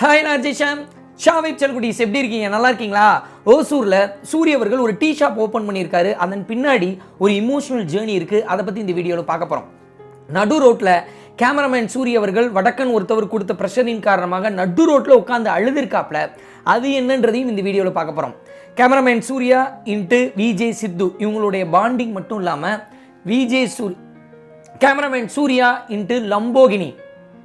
Hi நான் ஜெய்ஷாம் ஷாவிப் செல்குடிஸ் எப்படி இருக்கீங்க? நல்லா இருக்கீங்களா? ஓசூரில் சூரிய அவர்கள் ஒரு டீ ஷாப் ஓப்பன் பண்ணியிருக்காரு. அதன் பின்னாடி ஒரு இமோஷனல் ஜேர்னி இருக்குது அதை பற்றி இந்த வீடியோவில் பார்க்க போகிறோம் நடு ரோட்டில் கேமராமேன் சூரிய அவர்கள் வடக்கன் ஒருத்தவர் கொடுத்த ப்ரெஷரின் காரணமாக நடு ரோட்டில் உட்காந்து அழுதுருக்காப்ல. அது என்னன்றதையும் இந்த வீடியோவில் பார்க்க போகிறோம் cameraman Surya into VJ Siddhu இவங்களுடைய பாண்டிங் மட்டும் இல்லாமல் விஜே சூர் கேமராமேன் சூர்யா இன்ட்டு லம்போகினி.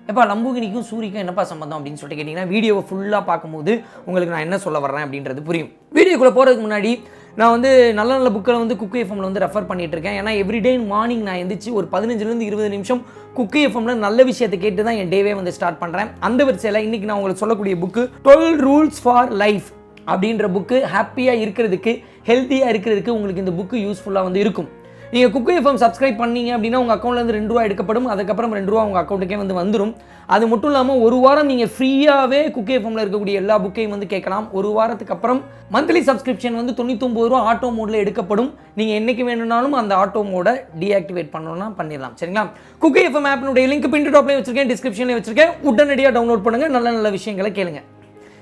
எப்பா லம்புகினிக்கும் சூரிக்கும் என்னப்பா சம்பந்தம் அப்படின்னு சொல்லிட்டு கேட்டிங்கன்னா வீடியோவை ஃபுல்லாக பார்க்கும்போது உங்களுக்கு நான் என்ன சொல்ல வர்றேன் அப்படின்றது புரியும். வீடியோக்குள்ளே போகிறதுக்கு முன்னாடி நான் வந்து நல்ல நல்ல புக்கில் வந்து குக்கு எஃப்எம்ல வந்து ரெஃபர் பண்ணிட்டு இருக்கேன் ஏன்னா எவ்ரிடே மார்னிங் நான் எந்திரிச்சு ஒரு பதினஞ்சுலேருந்து இருபது நிமிஷம் குக்கு எஃப்எம்ல நல்ல விஷயத்தை கேட்டு தான் என் டேவே வந்து ஸ்டார்ட் பண்ணுறேன் அந்த வரிசையில் இன்றைக்கி நான் உங்களுக்கு சொல்லக்கூடிய book twelve rules for life அப்படின்ற புக்கு ஹாப்பியாக இருக்கிறதுக்கு ஹெல்த்தியாக இருக்கிறதுக்கு உங்களுக்கு இந்த புக்கு யூஸ்ஃபுல்லாக வந்து இருக்கும். நீங்கள் குக்கு எஃப்எம் சப்ஸ்கிரைப் பண்ணீங்க அப்படின்னா உங்கள் அக்கௌண்ட்லேருந்து ரெண்டு ரூபா எடுக்கப்படும். அதுக்கப்புறம் ரெண்டு ரூபா உங்கள் அக்கௌண்ட்டுக்கே வந்து வந்துடும் அது மட்டும் இல்லாமல் ஒரு வாரம் நீங்கள் ஃப்ரீயாகவே குக்கு எஃப்எம்ல இருக்கக்கூடிய எல்லா புக்கையும் வந்து கேட்கலாம். ஒரு வாரத்துக்கு அப்புறம் மந்த்லி சப்ஸ்கிரிப்ஷன் வந்து தொண்ணூத்தொம்பது ரூபா ஆட்டோ மோடில் எடுக்கப்படும். நீங்கள் என்றைக்கு வேணும்னாலும் அந்த ஆட்டோ மோடை டீஆக்டிவேட் பண்ணணும்னா பண்ணிடலாம். சரிங்களா? குக்கு எஃப்எம் ஆப்பினுடைய லிங்க் பின் டாப்லேயே வச்சிருக்கேன் டிஸ்கிரிப்ஷன்லேயும் வச்சிருக்கேன். உடனடியாக டவுன்லோட் பண்ணுங்கள் நல்ல நல்ல விஷயங்களை கேளுங்கள்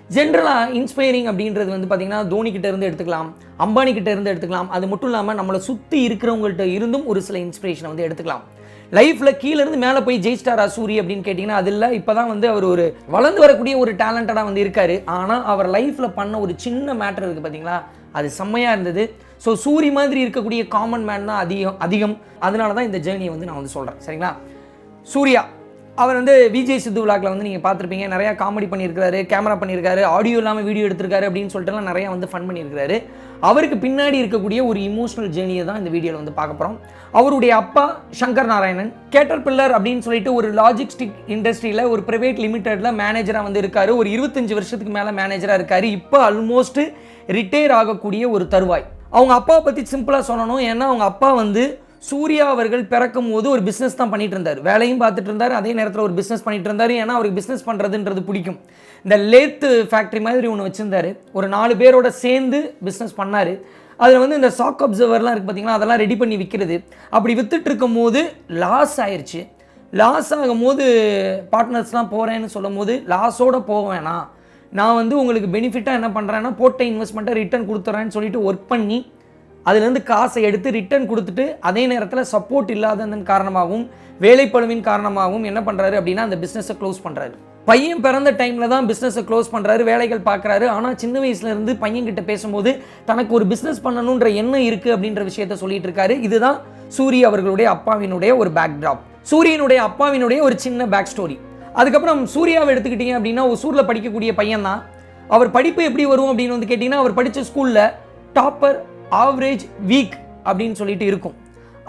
ஜென்ரலாக இன்ஸ்பைரிங் அப்படின்றது வந்து பார்த்திங்கன்னா தோனிக்கிட்ட இருந்து எடுத்துக்கலாம் அம்பானிக்கிட்ட இருந்து எடுத்துக்கலாம். அது மட்டும் இல்லாமல் நம்மளை சுற்றி இருக்கிறவங்கள்ட்ட இருந்தும் ஒரு சில இன்ஸ்பிரேஷனை வந்து எடுத்துக்கலாம். லைஃப்பில் கீழேருந்து மேலே போய் ஜெயிச்சிட்டாரா சூரி அப்படின்னு கேட்டிங்கன்னா அதில் இப்போ தான் வந்து அவர் ஒரு வளர்ந்து வரக்கூடிய ஒரு டேலண்டடாக வந்து இருக்கார். ஆனால் அவர் லைஃப்பில் பண்ண ஒரு சின்ன மேட்டர் இருக்குது பார்த்தீங்களா அது செம்மையாக இருந்தது. ஸோ சூரி மாதிரி இருக்கக்கூடிய காமன் மேன் தான் அதிகம் அதிகம். அதனால தான் இந்த ஜேர்னியை வந்து நான் வந்து சொல்கிறேன் சரிங்களா? சூர்யா அவர் வந்து விஜய் சித்து விழாக்கில் வந்து நீங்கள் பார்த்துருப்பீங்க. நிறையா காமெடி பண்ணியிருக்காரு கேமரா பண்ணியிருக்காரு ஆடியோ இல்லாமல் வீடியோ எடுத்திருக்காரு அப்படின்னு சொல்லிட்டுலாம் நிறையா வந்து ஃபன் பண்ணியிருக்காரு அவருக்கு பின்னாடி இருக்கக்கூடிய ஒரு இமோஷனல் ஜேர்னியை தான் இந்த வீடியோவில் வந்து பார்க்க போகிறோம் அவருடைய அப்பா சங்கர் நாராயணன் கேட்டர் பில்லர் அப்படின்னு சொல்லிட்டு ஒரு லாஜிஸ்டிக் இண்டஸ்ட்ரியில் ஒரு ப்ரைவேட் லிமிடெடில் மேனேஜராக வந்து இருக்கார். ஒரு இருபத்தஞ்சு வருஷத்துக்கு மேலே மேனேஜராக இருக்கார். இப்போ ஆல்மோஸ்ட் ரிட்டையர் ஆகக்கூடிய ஒரு தருவாய். அவங்க அப்பாவை பற்றி சிம்பிளாக சொல்லணும். ஏன்னா அவங்க அப்பா வந்து சூர்யா அவர்கள் பிறக்கும் போது ஒரு பிஸ்னஸ் தான் பண்ணிட்டு இருந்தார் வேலையும் பார்த்துட்டு இருந்தார் அதே நேரத்தில் ஒரு பிஸ்னஸ் பண்ணிட்டு இருந்தார் ஏன்னா அவருக்கு பிஸ்னஸ் பண்ணுறதுன்றது பிடிக்கும். இந்த லேத்து ஃபேக்ட்ரி மாதிரி ஒன்று வச்சுருந்தாரு. ஒரு நாலு பேரோட சேர்ந்து பிஸ்னஸ் பண்ணார். அதில் வந்து இந்த சாக் அப்சர்வர்லாம் இருக்குது பார்த்தீங்களா அதெல்லாம் ரெடி பண்ணி விற்கிறது அப்படி வித்துட்டு இருக்கும் போது லாஸ் ஆயிடுச்சு லாஸ் ஆகும் போது பார்ட்னர்ஸ்லாம் போகிறேன்னு சொல்லும் போது லாஸோட போக நான் வந்து உங்களுக்கு பெனிஃபிட்டாக என்ன பண்ணுறேன்னா போட்ட இன்வெஸ்ட்மெண்ட்டை ரிட்டர்ன் கொடுத்துட்றேன்னு சொல்லிட்டு ஒர்க் பண்ணி அதுலேருந்து காசை எடுத்து ரிட்டர்ன் கொடுத்துட்டு அதே நேரத்தில் சப்போர்ட் இல்லாததன் காரணமாகவும் வேலைப்பழுவின் காரணமாகவும் என்ன பண்ணுறாரு அப்படின்னா அந்த பிஸ்னஸை க்ளோஸ் பண்ணுறாரு பையன் பிறந்த டைமில் தான் பிஸ்னஸை க்ளோஸ் பண்ணுறாரு வேலைகள் பார்க்குறாரு. ஆனால் சின்ன வயசுலேருந்து பையன்கிட்ட பேசும்போது தனக்கு ஒரு பிஸ்னஸ் பண்ணணுன்ற எண்ணம் இருக்குது அப்படின்ற விஷயத்த சொல்லிட்டு இருக்காரு. இதுதான் சூரிய அவர்களுடைய அப்பாவினுடைய ஒரு பேக் ட்ராப் சூரியனுடைய அப்பாவினுடைய ஒரு சின்ன பேக் ஸ்டோரி அதுக்கப்புறம் சூர்யாவை எடுத்துக்கிட்டீங்க அப்படின்னா ஒசூரில் படிக்கக்கூடிய பையன் தான் அவர் படிப்பு எப்படி வரும் அப்படின்னு வந்து கேட்டிங்கன்னா அவர் படித்த ஸ்கூலில் டாப்பர் ஆவரேஜ் வீக் அப்படின்னு சொல்லிட்டு இருக்கும்.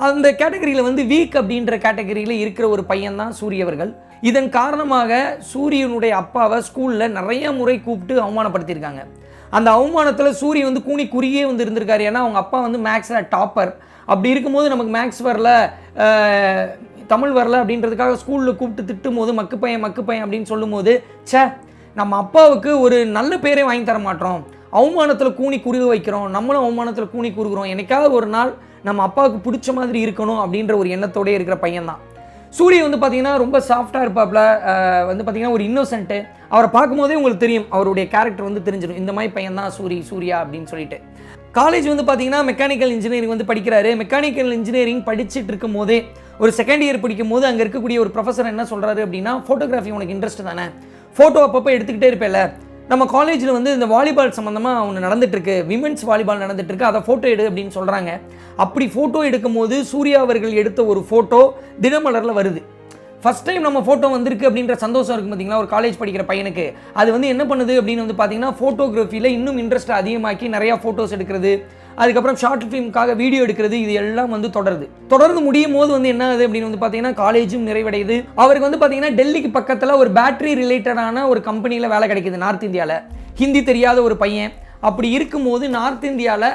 அந்த கேட்டகரியில் வந்து வீக் அப்படின்ற கேட்டகரியில் இருக்கிற ஒரு பையன் தான் சூரியவர்கள் இதன் காரணமாக சூரியனுடைய அப்பாவை ஸ்கூலில் நிறைய முறை கூப்பிட்டு அவமானப்படுத்தியிருக்காங்க. அந்த அவமானத்தில் சூரிய வந்து கூணி குறியே வந்து இருந்திருக்காரு. ஏன்னா அவங்க அப்பா வந்து மேக்ஸில் டாப்பர் அப்படி இருக்கும்போது நமக்கு மேக்ஸ் வரல தமிழ் வரல அப்படின்றதுக்காக ஸ்கூலில் கூப்பிட்டு திட்டும் போது மக்கு பையன் மக்கு பையன் அப்படின்னு சொல்லும்போது ச்சே நம்ம அப்பாவுக்கு ஒரு நல்ல பேரே வாங்கி தர மாட்டோம். அவமானத்தில் கூனி குறுக வைக்கிறோம் நம்மளும் அவமானத்தில் கூனி குறுகிறோம். என்னைக்காவது ஒரு நாள் நம்ம அப்பாவுக்கு பிடிச்ச மாதிரி இருக்கணும் அப்படின்ற ஒரு எண்ணத்தோடய இருக்கிற பையன் தான் சூரிய வந்து பார்த்தீங்கன்னா ரொம்ப சாஃப்டாக இருப்பாப்புல வந்து பார்த்தீங்கன்னா ஒரு இன்னோசென்ட்டு அவரை பார்க்கும்போதே உங்களுக்கு தெரியும் அவருடைய கேரக்டர் வந்து தெரிஞ்சிடும். இந்த மாதிரி பையன் தான் சூரி சூர்யா அப்படின்னு சொல்லிட்டு. காலேஜ் வந்து பார்த்தீங்கன்னா மெக்கானிக்கல் இன்ஜினியரிங் வந்து படிக்கிறாரு. மெக்கானிக்கல் இன்ஜினியரிங் படிச்சுட்டு இருக்கும் போதே ஒரு செகண்ட் இயர் படிக்கும் போது அங்கே இருக்கக்கூடிய ஒரு ப்ரொஃபஸர் என்ன சொல்கிறாரு அப்படின்னா ஃபோட்டோகிராஃபி உனக்கு இன்ட்ரெஸ்ட் தானே? ஃபோட்டோ அப்பப்போ எடுத்துக்கிட்டே இருப்பேல நம்ம காலேஜில் வந்து இந்த வாலிபால் சம்மந்தமாக ஒன்று நடந்துகிட்ருக்கு விமென்ஸ் வாலிபால் நடந்துகிட்ருக்கு அதை ஃபோட்டோ எடு அப்படின்னு சொல்கிறாங்க அப்படி ஃபோட்டோ எடுக்கும்போது சூர்யா அவர்கள் எடுத்த ஒரு ஃபோட்டோ தினமலரில் வருது. ஃபர்ஸ்ட் டைம் நம்ம ஃபோட்டோ வந்திருக்கு அப்படின்ற சந்தோஷம் இருக்கும் பார்த்தீங்களா ஒரு காலேஜ் படிக்கிற பையனுக்கு. அது வந்து என்ன பண்ணுது அப்படின்னு வந்து பார்த்தீங்கன்னா ஃபோட்டோகிராஃபியில் இன்னும் இன்ட்ரெஸ்ட் அதிகமாக்கி நிறையா ஃபோட்டோஸ் எடுக்கிறது. அதுக்கப்புறம் ஷார்ட் ஃபிலிம்காக வீடியோ எடுக்கிறது இது எல்லாம் வந்து தொடருது. தொடர்ந்து முடியும் போது வந்து என்ன ஆகுது அப்படின்னு வந்து பார்த்தீங்கன்னா காலேஜும் நிறைவடையுது. அவருக்கு வந்து பார்த்தீங்கன்னா டெல்லிக்கு பக்கத்தில் ஒரு பேட்டரி ரிலேட்டடான ஒரு கம்பெனியில் வேலை கிடைக்குது நார்த் இந்தியாவில் ஹிந்தி தெரியாத ஒரு பையன். அப்படி இருக்கும்போது நார்த் இந்தியாவில்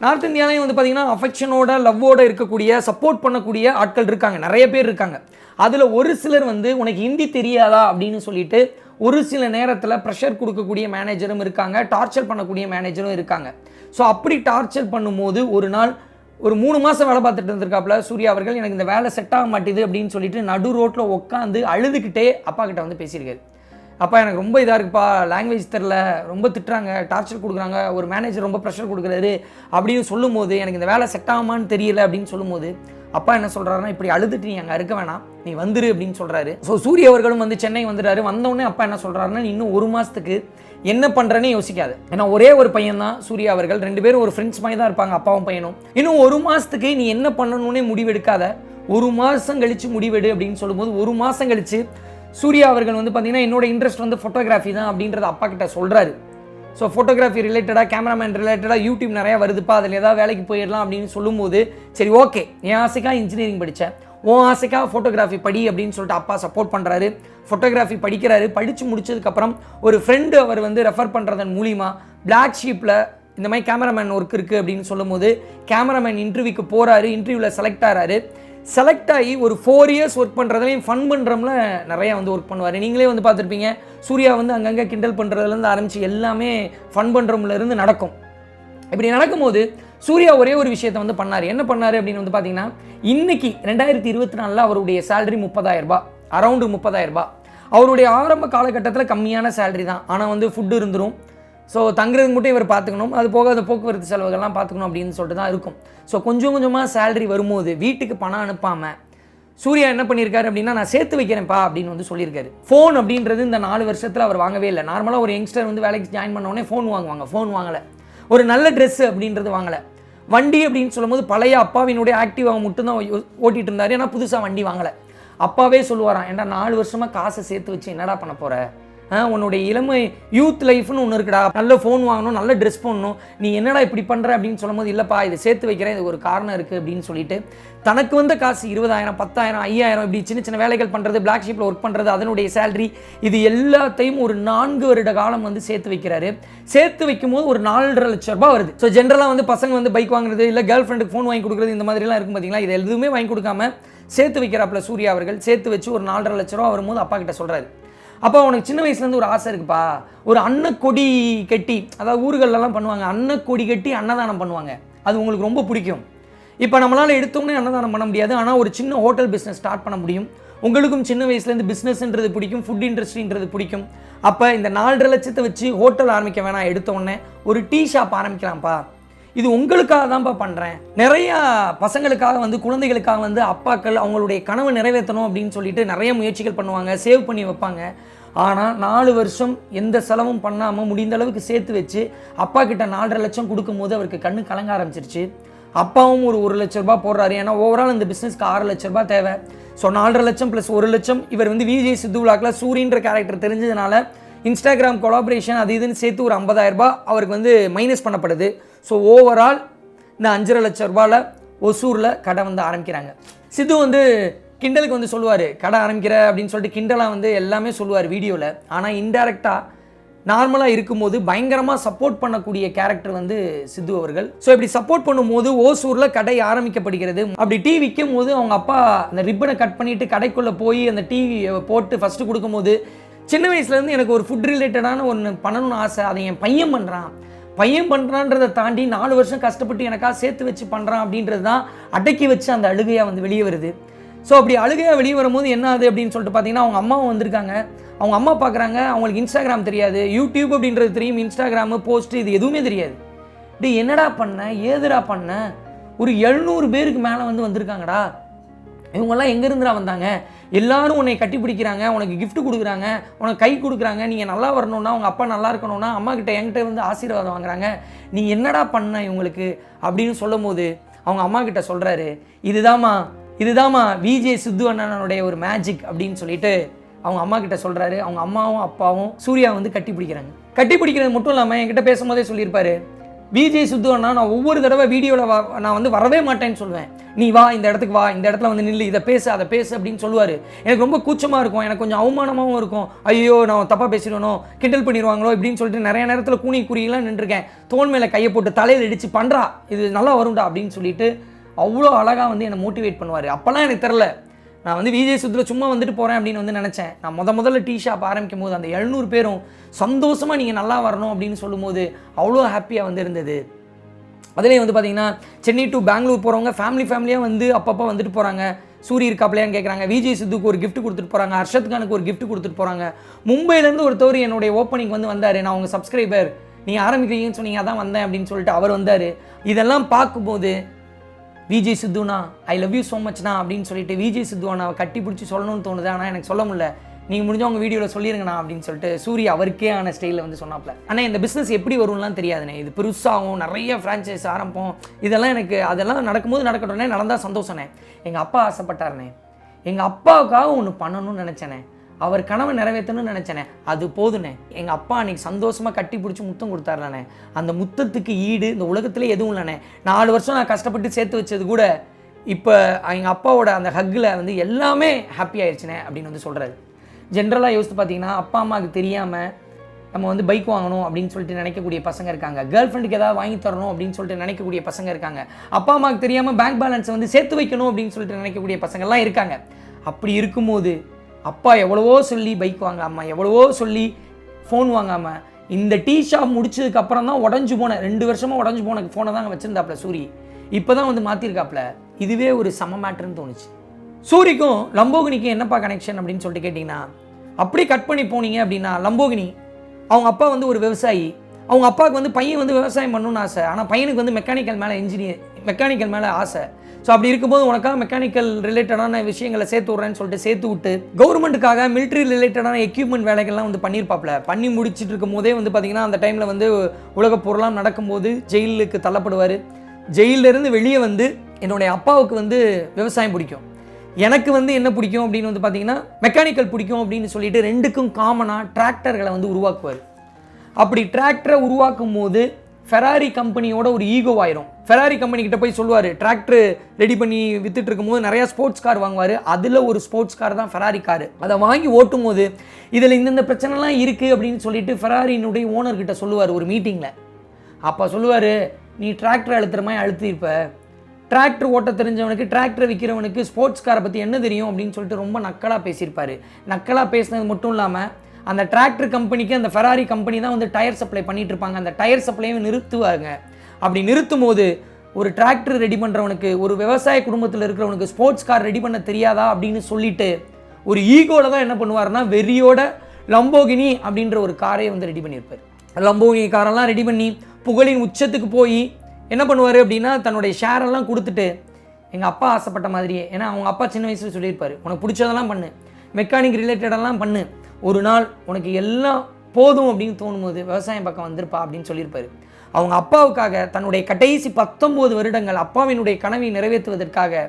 நார்த் இந்தியாவிலையும் வந்து பார்த்தீங்கன்னா அஃபெக்ஷனோட லவ்வோட இருக்கக்கூடிய சப்போர்ட் பண்ணக்கூடிய ஆட்கள் இருக்காங்க. நிறைய பேர் இருக்காங்க. அதில் ஒரு சிலர் வந்து உனக்கு ஹிந்தி தெரியாதா? அப்படின்னு சொல்லிட்டு ஒரு சில நேரத்தில் ப்ரெஷர் கொடுக்கக்கூடிய மேனேஜரும் இருக்காங்க டார்ச்சர் பண்ணக்கூடிய மேனேஜரும் இருக்காங்க. ஸோ அப்படி டார்ச்சர் பண்ணும்போது ஒரு நாள் ஒரு மூணு மாதம் வேலை பார்த்துட்டு இருந்திருக்காப்புல சூர்யா அவர்கள் எனக்கு இந்த வேலை செட் ஆக மாட்டேது அப்படின்னு சொல்லிட்டு நடு ரோட்டில் உட்காந்து அழுதுகிட்டே அப்பா கிட்ட வந்து பேசியிருக்காரு. அப்பா எனக்கு ரொம்ப இதாக இருக்குப்பா லாங்குவேஜ் தெரில ரொம்ப திட்டுறாங்க டார்ச்சர் கொடுக்குறாங்க ஒரு மேனேஜர் ரொம்ப ப்ரெஷர் கொடுக்குறாரு அப்படின்னு சொல்லும்போது எனக்கு இந்த வேலை செட் ஆகாமான்னு தெரியல அப்படின்னு சொல்லும்போது அப்பா என்ன சொல்கிறாருன்னா இப்படி அழுதுட்டு நீ அங்கே இருக்க வேணாம் நீ வந்துரு அப்படின்னு சொல்கிறாரு ஸோ சூரிய அவர்களும் வந்து சென்னை வந்துடுறாரு. வந்தோடனே அப்பா என்ன சொல்கிறாருன்னா இன்னும் ஒரு மாதத்துக்கு என்ன பண்ணுறேன்னு யோசிக்காது. ஏன்னா ஒரே ஒரு பையன் தான் சூர்யா அவர்கள். ரெண்டு பேரும் ஒரு ஃப்ரெண்ட்ஸ் மாதிரி தான் இருப்பாங்க அப்பாவும் பையனும். இன்னும் ஒரு மாதத்துக்கு நீ என்ன பண்ணணும்னே முடிவெடுக்காத. ஒரு மாதம் கழித்து முடிவெடு அப்படின்னு சொல்லும்போது ஒரு மாதம் கழித்து சூர்யா அவர்கள் வந்து பார்த்தீங்கன்னா என்னோட இன்ட்ரெஸ்ட் வந்து ஃபோட்டோகிராஃபி தான் அப்படின்றத அப்பா கிட்ட சொல்கிறாரு ஸோ ஃபோட்டோகிராஃபி ரிலேட்டடாக கேமராமேன் ரிலேட்டடாக யூடியூப் நிறையா வருதுப்பா அதில் ஏதாவது வேலைக்கு போயிடலாம் அப்படின்னு சொல்லும்போது சரி ஓகே என் ஆசைக்காக இன்ஜினியரிங் படித்தேன் உன் ஆசைக்காக ஃபோட்டோகிராஃபி படி அப்படின்னு சொல்லிட்டு அப்பா சப்போர்ட் பண்ணுறாரு ஃபோட்டோகிராஃபி படிக்கிறாரு. படித்து முடிச்சதுக்கப்புறம் ஒரு ஃப்ரெண்டு அவர் வந்து ரெஃபர் பண்ணுறதன் மூலிமா பிளாக் ஷீப்பில் இந்த மாதிரி கேமராமேன் ஒர்க் இருக்குது அப்படின்னு சொல்லும்போது கேமராமேன் இன்டர்வியூக்கு போகிறாரு இன்டர்வியூவில் செலக்ட் ஆகிறாரு செலக்ட் ஆகி ஒரு ஃபோர் இயர்ஸ் ஒர்க் பண்ணுறதுலையும் ஃபன் பண்ணுறோம்ல நிறையா வந்து ஒர்க் பண்ணுவார். நீங்களே வந்து பார்த்துருப்பீங்க சூர்யா வந்து அங்கங்கே கிண்டல் பண்ணுறதுலேருந்து ஆரம்பித்து எல்லாமே ஃபன் பண்ணுறோம்லேருந்து நடக்கும். இப்படி நடக்கும்போது சூர்யா ஒரே ஒரு விஷயத்தை வந்து பண்ணார். என்ன பண்ணார் அப்படின்னு வந்து பார்த்தீங்கன்னா இன்னைக்கு ரெண்டாயிரத்தி இருபத்தி நாலில் அவருடைய சேலரி முப்பதாயிரம் ரூபாய் அரௌண்டு முப்பதாயிரம் ரூபாய் அவருடைய ஆரம்ப காலகட்டத்தில் கம்மியான சேலரி தான். ஆனால் வந்து ஃபுட்டு இருந்துரும். ஸோ தங்குறதுக்கு மட்டும் இவர் பார்த்துக்கணும் அது போக அந்த போக்குவரத்து செலவுகள்லாம் பார்த்துக்கணும் அப்படின்னு சொல்லிட்டு தான் இருக்கும். ஸோ கொஞ்சம் கொஞ்சமாக சேலரி வரும்போது வீட்டுக்கு பணம் அனுப்பாமல் சூர்யா என்ன பண்ணியிருக்காரு அப்படின்னா நான் சேர்த்து வைக்கிறேன்ப்பா அப்படின்னு வந்து சொல்லியிருக்காரு. ஃபோன் அப்படின்றது இந்த நாலு வருஷத்தில் அவர் வாங்கவே இல்லை. நார்மலாக ஒரு யங்ஸ்டர் வந்து வேலைக்கு ஜாயின் பண்ண உடனே ஃபோன் வாங்குவாங்க. ஃபோன் வாங்கலை. ஒரு நல்ல ட்ரெஸ்ஸு அப்படின்றது வாங்கலை. வண்டி அப்படின்னு சொல்லும்போது பழைய அப்பாவினுடைய ஆக்டிவாக மட்டும்தான் ஓட்டிகிட்டு இருந்தார். ஏன்னா புதுசாக வண்டி வாங்கலை. அப்பாவே சொல்லுவாராம் ஏன்டா நாலு வருஷமாக காசை சேர்த்து வச்சு என்னடா பண்ண போகிற உன்னுடைய இளமை யூத் லைஃப்னு ஒன்று இருக்குடா. நல்ல ஃபோன் வாங்கணும் நல்ல ட்ரெஸ் பண்ணணும் நீ என்னடா இப்படி பண்ணுற அப்படின்னு சொல்லும்போது இல்லைப்பா இதை சேர்த்து வைக்கிறேன் இது ஒரு காரணம் இருக்குது அப்படின்னு சொல்லிட்டு தனக்கு வந்த காசு இருபதாயிரம் பத்தாயிரம் ஐயாயிரம் இப்படி சின்ன சின்ன வேலைகள் பண்ணுறது பிளாக் ஷீப்பில் ஒர்க் பண்ணுறது அதனுடைய சேலரி இது எல்லாத்தையும் ஒரு நான்கு வருட காலம் வந்து சேர்த்து வைக்கிறாரு. சேர்த்து வைக்கும்போது ஒரு நாலரை லட்சம் ரூபாய் வருது. ஸோ ஜென்ரலாக வந்து பசங்க வந்து பைக் வாங்குறது இல்லை கேர்ள் ஃப்ரெண்டுக்கு ஃபோன் வாங்கி கொடுக்குறது இந்த மாதிரிலாம் இருக்கும் பார்த்தீங்களா இது எதுவுமே வாங்கி கொடுக்காம சேர்த்து வைக்கிறாப்புல சூர்யா அவர்கள் சேர்த்து வச்சு ஒரு நாலரை லட்ச ரூபா வரும்போது அப்பா கிட்ட சொல்கிறாரு அப்போ உனக்கு சின்ன வயசுலேருந்து ஒரு ஆசை இருக்குப்பா. ஒரு அன்னக்கொடி கட்டி அதாவது ஊர்களெல்லாம் பண்ணுவாங்க அன்னக்கொடி கட்டி அன்னதானம் பண்ணுவாங்க. அது உங்களுக்கு ரொம்ப பிடிக்கும். இப்போ நம்மளால் எடுத்தோன்னே அன்னதானம் பண்ண முடியாது. ஆனால் ஒரு சின்ன ஹோட்டல் பிஸ்னஸ் ஸ்டார்ட் பண்ண முடியும். உங்களுக்கும் சின்ன வயசுலேருந்து பிஸ்னஸ்ன்றது பிடிக்கும் ஃபுட் இண்டஸ்ட்ரின்றது பிடிக்கும். அப்போ இந்த நாலரை லட்சத்தை வச்சு ஹோட்டல் ஆரம்பிக்க வேணாம் எடுத்த உடனே ஒரு டீ ஷாப் ஆரம்பிக்கலாம்ப்பா. இது உங்களுக்காக தான்ப்பா பண்ணுறேன் நிறையா பசங்களுக்காக வந்து குழந்தைகளுக்காக வந்து அப்பாக்கள் அவங்களுடைய கனவு நிறைவேற்றணும் அப்படின்னு சொல்லிட்டு நிறைய முயற்சிகள் பண்ணுவாங்க சேவ் பண்ணி வைப்பாங்க. ஆனால் நாலு வருஷம் எந்த செலவும் பண்ணாமல் முடிந்த அளவுக்கு சேர்த்து வச்சு அப்பா கிட்ட நாலரை லட்சம் கொடுக்கும்போது அவருக்கு கண்ணு கலங்க ஆரம்பிச்சிருச்சு. அப்பாவும் ஒரு ஒரு லட்ச ரூபா போடுறாரு. ஏன்னா ஓவரால் இந்த பிஸ்னஸ்க்கு ஆறு லட்ச ரூபா தேவை. ஸோ நாலரை லட்சம் ப்ளஸ் ஒரு லட்சம் இவர் வந்து விஜய் சித்து விழாக்கில் சூரியன்ற கேரக்டர் தெரிஞ்சதுனால இன்ஸ்டாகிராம் கொலாபரேஷன் அது இதுன்னு சேர்த்து ஒரு ஐம்பதாயிரரூபா அவருக்கு வந்து மைனஸ் பண்ணப்படுது. ஸோ ஓவரால் இந்த அஞ்சரை லட்ச ரூபாயில் ஒசூரில் கடை வந்து ஆரம்பிக்கிறாங்க. சித்து வந்து கிண்டலுக்கு வந்து சொல்லுவார் கடை ஆரம்பிக்கிற அப்படின்னு சொல்லிட்டு கிண்டலாக வந்து எல்லாமே சொல்லுவார் வீடியோவில் ஆனால் இன்டெரக்டாக நார்மலாக இருக்கும்போது பயங்கரமாக சப்போர்ட் பண்ணக்கூடிய கேரக்டர் வந்து சித்து அவர்கள். ஸோ இப்படி சப்போர்ட் பண்ணும்போது ஓசூரில் கடை ஆரம்பிக்கப்படுகிறது. அப்படி டீ விற்கும் போது அவங்க அப்பா அந்த ரிப்பனை கட் பண்ணிட்டு கடைக்குள்ளே போய் அந்த டீ போட்டு ஃபஸ்ட்டு கொடுக்கும்போது சின்ன வயசுலேருந்து எனக்கு ஒரு ஃபுட் ரிலேட்டடான ஒன்று பண்ணணும்னு ஆசை. அதை என் பையன் பண்ணுறான் பையன் பண்ணுறான்றதை தாண்டி நாலு வருஷம் கஷ்டப்பட்டு எனக்காக சேர்த்து வச்சு பண்ணுறான் அப்படின்றது தான் அடக்கி வச்சு அந்த அழுகையாக வந்து வெளியே வருது. ஸோ அப்படி அழுகையாக வெளியே வரும்போது என்ன ஆகுது அப்படின்னு சொல்லிட்டு பார்த்தீங்கன்னா அவங்க அம்மாவும் வந்திருக்காங்க. அவங்க அம்மா பார்க்குறாங்க அவங்களுக்கு இன்ஸ்டாகிராம் தெரியாது யூடியூப் அப்படின்றது தெரியும் இன்ஸ்டாகிராமு போஸ்ட் இது எதுவுமே தெரியாது. இப்படி என்னடா பண்ண ஏதுடா பண்ண? ஒரு எழுநூறு பேருக்கு மேலே வந்து வந்திருக்காங்கடா. இவங்கெல்லாம் எங்கேருந்துடா வந்தாங்க? எல்லாரும் உன்னை கட்டி பிடிக்கிறாங்க உனக்கு கிஃப்ட் கொடுக்குறாங்க உனக்கு கை கொடுக்குறாங்க நீங்கள் நல்லா வரணும்னா உங்கள் அப்பா நல்லா இருக்கணும்னா அம்மா கிட்ட என்கிட்ட வந்து ஆசீர்வாதம் வாங்குறாங்க. நீ என்னடா பண்ண இவங்களுக்கு? அப்படின்னு சொல்லும் போது அவங்க அம்மா கிட்ட சொல்கிறாரு இதுதாம்மா இதுதாம்மா விஜே சித்து அண்ணனுடைய ஒரு மேஜிக் அப்படின்னு சொல்லிட்டு அவங்க அம்மா கிட்ட சொல்கிறாரு அவங்க அம்மாவும் அப்பாவும் சூர்யா வந்து கட்டி பிடிக்கிறாங்க. கட்டி பிடிக்கிறது மட்டும் இல்லாமல் என்கிட்ட பேசும்போதே சொல்லியிருப்பாரு விஜய் சித்து அண்ணா நான் ஒவ்வொரு தடவை வீடியோவில் நான் வந்து வரவே மாட்டேன்னு சொல்லுவேன் நீ வா இந்த இடத்துக்கு வா இந்த இடத்துல வந்து நில்லு இதை பேசு அதை பேசு அப்படின்னு சொல்லுவார். எனக்கு ரொம்ப கூச்சமாக இருக்கும். எனக்கு கொஞ்சம் அவமானமாகவும் இருக்கும். ஐயோ நான் தப்பாக பேசிடணும் கிண்டல் பண்ணிடுவாங்களோ இப்படின்னு சொல்லிட்டு நிறைய நேரத்தில் கூனி குறியெல்லாம் நின்றுருக்கேன். தோல் மேலே கையை போட்டு தலையில் இடிச்சு பண்ணுறா இது நல்லா வரும்டா அப்படின்னு சொல்லிட்டு அவ்வளோ அழகாக வந்து என்னை மோட்டிவேட் பண்ணுவார். அப்போல்லாம் எனக்கு தெரில நான் வந்து விஜய் சுத்தில் சும்மா வந்துட்டு போகிறேன் அப்படின்னு வந்து நினச்சேன். நான் முத முதல்ல டீ ஷாப் ஆரம்பிக்கும் போது அந்த எழுநூறு பேரும் சந்தோஷமாக நீங்கள் நல்லா வரணும் அப்படின்னு சொல்லும்போது அவ்வளோ ஹாப்பியாக வந்து இருந்தது. அதுலேயும் வந்து பார்த்தீங்கன்னா சென்னை டு பெங்களூர் போகிறவங்க ஃபேமிலி ஃபேமிலியாக வந்து அப்பப்போ வந்துட்டு போகிறாங்க சூரி இருக்காப்லையான்னு கேட்குறாங்க விஜய் சித்துக்கு ஒரு கிஃப்ட் கொடுத்துட்டு போகிறாங்க ஹர்ஷத் கானுக்கு ஒரு கிஃப்ட் கொடுத்துட்டு போகிறாங்க மும்பையிலேருந்து ஒருத்தவர் என்னுடைய ஓப்பனிங் வந்து வந்தார். நான் உங்கள் சப்ஸ்கிரைபர் நீங்கள் ஆரம்பிக்கிறீங்கன்னு சொன்னீங்க அதான் வந்தேன் அப்படின்னு சொல்லிட்டு அவர் வந்தார். இதெல்லாம் பார்க்கும்போது விஜய் சித்துனா ஐ லவ் யூ ஸோ மச்னா அப்படின்னு சொல்லிட்டு விஜய் சித்துவா கட்டி பிடிச்சி சொல்லணும்னு தோணுது. ஆனால் எனக்கு சொல்ல முடியல. நீங்கள் முடிஞ்ச உங்கள் வீடியோவில் சொல்லிருங்கண்ணா அப்படின்னு சொல்லிட்டு சூரிய அவருக்கே ஆன ஸ்டைலில் வந்து சொன்னாப்ல. ஆனால் இந்த பிஸ்னஸ் எப்படி வரும்லாம் தெரியாதுண்ணே. இது பெருசாகும் நிறைய ஃப்ரான்ச்சைஸ் ஆரம்பம். இதெல்லாம் எனக்கு அதெல்லாம் நடக்கும்போது நடக்கட்டும்னே நடந்தால் சந்தோஷண்ணே. எங்கள் அப்பா ஆசைப்பட்டாருண்ணே. எங்கள் அப்பாவுக்காக ஒன்று பண்ணணும்னு நினச்சேனே அவர் கனவை நிறைவேற்றணும்னு நினச்சேனே அது போதுண்ணே எங்கள் அப்பா அன்னைக்கு சந்தோஷமாக கட்டி பிடிச்சி முத்தம் கொடுத்தாருலண்ணே அந்த முத்தத்துக்கு ஈடு இந்த உலகத்திலே எதுவும் இல்லைண்ணே நாலு வருஷம் நான் கஷ்டப்பட்டு சேர்த்து வச்சது கூட இப்போ எங்கள் அப்பாவோட அந்த ஹக்கில் வந்து எல்லாமே ஹாப்பி ஆயிடுச்சுனே அப்படின்னு வந்து சொல்கிறாரு ஜென்ரலாக யோசித்து பார்த்தீங்கன்னா அப்பா அம்மாவுக்கு தெரியாமல் நம்ம வந்து பைக் வாங்கணும் அப்படின்னு சொல்லிட்டு நினைக்கக்கூடிய பசங்க இருக்காங்க. கேர்ள் ஃப்ரெண்டுக்கு ஏதாவது வாங்கி தரணும் அப்படின்னு சொல்லிட்டு நினைக்கக்கூடிய பசங்க இருக்காங்க. அப்பா அம்மாவுக்கு தெரியாமல் பேங்க் பேலன்ஸை வந்து சேர்த்து வைக்கணும் அப்படின்னு சொல்லிட்டு நினைக்கக்கூடிய பசங்கள்லாம் இருக்காங்க. அப்படி இருக்கும்போது அப்பா எவ்வளவோ சொல்லி பைக் வாங்காமல் எவ்வளவோ சொல்லி ஃபோன் வாங்காமல் இந்த டீ ஷாப் முடிச்சதுக்கு அப்புறம் தான் உடஞ்சு போன ரெண்டு வருஷமாக உடஞ்சு போன ஃபோனை தான் வச்சுருந்தாப்புல சூரி. இப்போ தான் வந்து மாற்றிருக்காப்புல இதுவே ஒரு சம மேட்டர்னு தோணுச்சு. சூரிக்கும் லம்போகினிக்கும் என்னப்பா கனெக்ஷன் அப்படின்னு சொல்லிட்டு கேட்டிங்கன்னா அப்படியே கட் பண்ணி போனீங்க அப்படின்னா லம்போகினி அவங்க அப்பா வந்து ஒரு விவசாயி. அவங்க அப்பாவுக்கு வந்து பையன் வந்து விவசாயம் பண்ணணும்னு ஆசை. ஆனால் பையனுக்கு வந்து மெக்கானிக்கல் மேலே இன்ஜினியர் மெக்கானிக்கல் மேலே ஆசை. ஸோ அப்படி இருக்கும்போது உனக்காக மெக்கானிக்கல் ரிலேட்டடான விஷயங்களை சேர்த்து விட்றேன்னு சொல்லிட்டு சேர்த்து விட்டு கவர்மெண்ட்டுக்காக மிலிட்ரி ரிலேட்டடான எக்யூப்மெண்ட் வேலைகள்லாம் வந்து பண்ணியிருப்பாப்ல பண்ணி முடிச்சிட்டு இருக்கும் போதே வந்து பார்த்தீங்கன்னா அந்த டைமில் வந்து உலகப் பொருளாம் நடக்கும்போது ஜெயிலுக்கு தள்ளப்படுவார். ஜெயிலிருந்து வெளியே வந்து என்னுடைய அப்பாவுக்கு வந்து விவசாயம் பிடிக்கும். எனக்கு வந்து என்ன பிடிக்கும் அப்படின்னு வந்து பார்த்தீங்கன்னா மெக்கானிக்கல் பிடிக்கும் அப்படின்னு சொல்லிட்டு ரெண்டுக்கும் காமனாக டிராக்டர்களை வந்து உருவாக்குவார். அப்படி டிராக்டரை உருவாக்கும் போது ஃபெராரி கம்பெனியோட ஒரு ஈகோ ஆயிரும். ஃபெராரி கம்பெனி கிட்ட போய் சொல்லுவார் டிராக்டர் ரெடி பண்ணி வித்துட்டு இருக்கும்போது நிறையா ஸ்போர்ட்ஸ் கார் வாங்குவார். அதில் ஒரு ஸ்போர்ட்ஸ் கார் தான் ஃபெராரி கார் அதை வாங்கி ஓட்டும் போது இதில் இந்தந்த பிரச்சனைலாம் இருக்குது அப்படின்னு சொல்லிட்டு ஃபெராரியினுடைய ஓனர்கிட்ட சொல்லுவார் ஒரு மீட்டிங்கில் அப்போ சொல்லுவார் நீ டிராக்டர் அழுத்துற மாதிரி அழுத்திருப்ப. டிராக்டர் ஓட்ட தெரிஞ்சவனுக்கு டிராக்டர் விற்கிறவனுக்கு ஸ்போர்ட்ஸ் காரை பற்றி என்ன தெரியும்? அப்படின்னு சொல்லிட்டு ரொம்ப நக்கலாக பேசியிருப்பார். நக்கலாக பேசினது மட்டும் இல்லாமல் அந்த டிராக்டர் கம்பெனிக்கு அந்த ஃபெராரி கம்பெனி தான் வந்து டயர் சப்ளை பண்ணிட்டு இருப்பாங்க. அந்த டயர் சப்ளையும் நிறுத்துவாங்க. அப்படி நிறுத்தும் போது ஒரு டிராக்டர் ரெடி பண்ணுறவனுக்கு ஒரு விவசாய குடும்பத்தில் இருக்கிறவனுக்கு ஸ்போர்ட்ஸ் கார் ரெடி பண்ண தெரியாதா அப்படின்னு சொல்லிட்டு ஒரு ஈகோவில் தான் என்ன பண்ணுவாருன்னா வெறியோட லம்போகினி அப்படின்ற ஒரு காரை வந்து ரெடி பண்ணியிருப்பார். லம்போகினி காரெல்லாம் ரெடி பண்ணி புகழின் உச்சத்துக்கு போய் என்ன பண்ணுவார் அப்படின்னா தன்னுடைய ஷேரெல்லாம் கொடுத்துட்டு எங்கள் அப்பா ஆசைப்பட்ட மாதிரியே ஏன்னா அவங்க அப்பா சின்ன வயசில் சொல்லியிருப்பார் உனக்கு பிடிச்சதெல்லாம் பண்ணு. மெக்கானிக் ரிலேட்டடெல்லாம் பண்ணு. ஒரு நாள் உனக்கு எல்லாம் போதும் அப்படின்னு தோணும்போது விவசாயம் பக்கம் வந்திருப்பா அப்படின்னு சொல்லியிருப்பாரு. அவங்க அப்பாவுக்காக தன்னுடைய கடைசி பத்தொம்போது வருடங்கள் அப்பாவினுடைய கனவை நிறைவேற்றுவதற்காக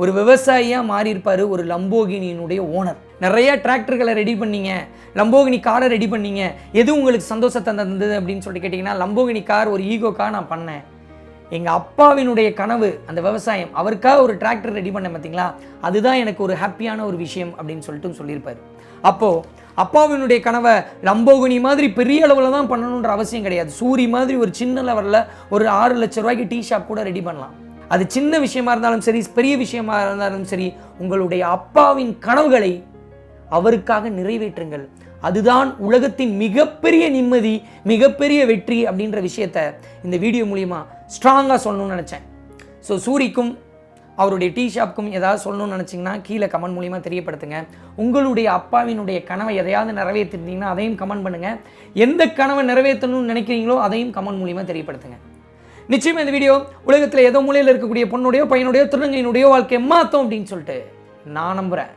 ஒரு விவசாயியாக மாறியிருப்பார் ஒரு லம்போகினியினுடைய ஓனர் நிறைய டிராக்டர்களை ரெடி பண்ணீங்க. லம்போகினி காரை ரெடி பண்ணீங்க. எது உங்களுக்கு சந்தோஷத்தை தந்தது அப்படின்னு சொல்லிட்டு கேட்டிங்கன்னா லம்போகினி கார் ஒரு ஈகோக்காக நான் பண்ணேன். எங்கள் அப்பாவினுடைய கனவு அந்த விவசாயம் அவருக்காக ஒரு டிராக்டர் ரெடி பண்ணேன் பார்த்தீங்களா அதுதான் எனக்கு ஒரு ஹாப்பியான ஒரு விஷயம் அப்படின்னு சொல்லிட்டு சொல்லியிருப்பார். அப்போது அப்பாவினுடைய கனவை லம்போகினி மாதிரி பெரிய அளவில் தான் பண்ணணுன்ற அவசியம் கிடையாது. சூரி மாதிரி ஒரு சின்ன லெவலில் ஒரு ஆறு லட்ச ரூபாய்க்கு டீ ஷாப் கூட ரெடி பண்ணலாம். அது சின்ன விஷயமா இருந்தாலும் சரி பெரிய விஷயமா இருந்தாலும் சரி உங்களுடைய அப்பாவின் கனவுகளை அவருக்காக நிறைவேற்றுங்கள். அதுதான் உலகத்தின் மிகப்பெரிய நிம்மதி மிகப்பெரிய வெற்றி அப்படின்ற விஷயத்த இந்த வீடியோ மூலிமா ஸ்ட்ராங்காக சொல்லணும்னு நினச்சேன். ஸோ சூரிக்கும் அவருடைய டீ ஷாப்க்கும் ஏதாவது சொல்லணும்னு நினச்சிங்கன்னா கீழே கமெண்ட் மூலிமா தெரியப்படுத்துங்க. உங்களுடைய அப்பாவினுடைய கனவை எதையாவது நிறைவேற்றிருந்தீங்கன்னா அதையும் கமெண்ட் பண்ணுங்கள் எந்த கனவை நிறைவேற்றணும்னு நினைக்கிறீங்களோ அதையும் கமெண்ட் மூலிமா தெரியப்படுத்துங்க. நிச்சயமாக இந்த வீடியோ உலகத்தில் ஏதோ மூலையில் இருக்கக்கூடிய பொண்ணுடையோ பையனுடையோ திருநங்கையினுடைய வாழ்க்கையை மாற்றும் அப்படின்னு சொல்லிட்டு நான் நம்புகிறேன்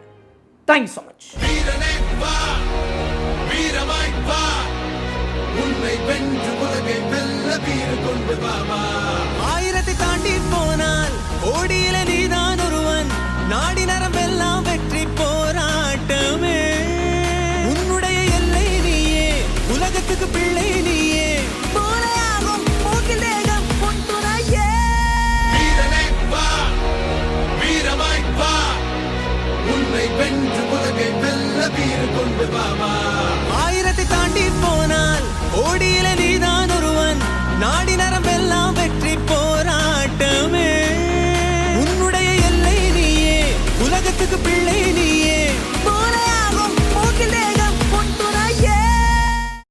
தேங்க்யூ ஸோ மச் உன்னை வென்று உலகை வெல்ல வீறு கொண்டு வா வா.